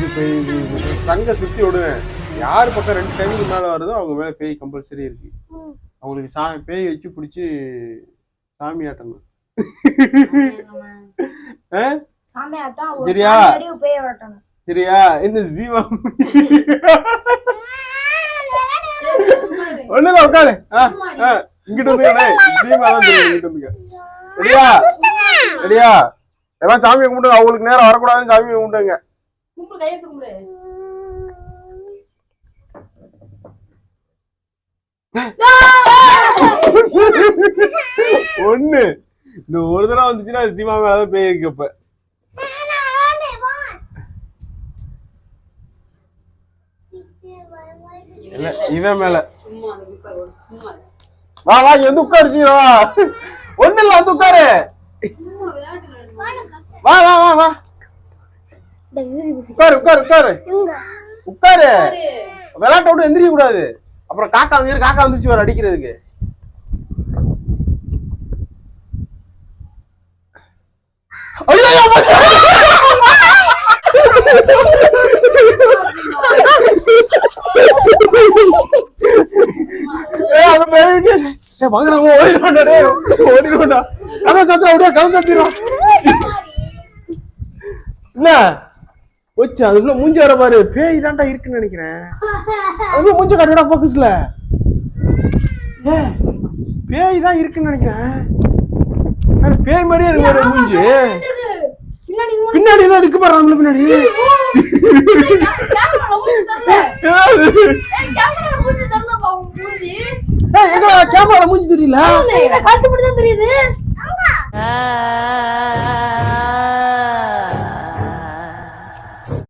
இது பேய் இது. சங்க சுத்தி விடுவேன். யார் பக்கம் ரெண்டு டைமுக்கு மேல வருதோ அவங்க மேல பேய் கம்பல்சரி இருக்கு. அவங்களுக்கு சா பேய் வச்சு பிடிச்சி சாமி ஆட்டணும். சரியா? சரியா? என்ன தீபா ஒண்ணுல உட்காரு. இங்கிட்டு வந்து தீபா தான் இங்கிட்டு வந்துங்க ரெடியா ரெடியா எல்லாம் சாமியை கும்பிட்டு அவங்களுக்கு நேரம் வரக்கூடாதுன்னு சாமியை கும்பிட்டுங்க கும்பிடு கையெழுத்து கும்பிடு. ஒண்ணு. இந்த ஒரு தடவை வந்துச்சுன்னா தீபா மேலதான் பேய் இருக்கு இப்ப. இல்ல இவன் மேல. வா வா இங்க வந்து உட்காரு வா. ஒண்ணு இல்ல வந்து உட்காரு. வா வா வா வா. உட்காரு உட்காரு உட்காரு. உட்காரு. விளையாட்ட விட்டு எந்திரிக்க கூடாது அப்புறம் காக்கா வந்து காக்கா வந்துச்சு வர அடிக்கிறதுக்கு. ஓடிடுவான்டா, டேய். ஓடிடுவான்டா. கதவை சாத்துடா, அப்படியே கதவை சாத்திடுவான். என்ன? போச்சு அதுக்குள்ள மூஞ்சி வர பாரு. பேய் தான்டா இருக்குன்னு நினைக்கிறேன். அதுக்குள்ள மூஞ்ச காட்டுடா போக்கஸ்ல ஏ பேய் தான் இருக்குன்னு நினைக்கிறேன். பேய் மாதிரியே இருக்கு பாரு மூஞ்சி. பின்னாடி பின்னாடி தான் இருக்கு பாரு நம்மள பின்னாடி. கேமரா மூஞ்சி தரல கேமரா மூஞ்சி தரல. பாவம் மூஞ்சி ஏய், எங்க கேமரா மூஞ்சி தெரியல தெரியுது.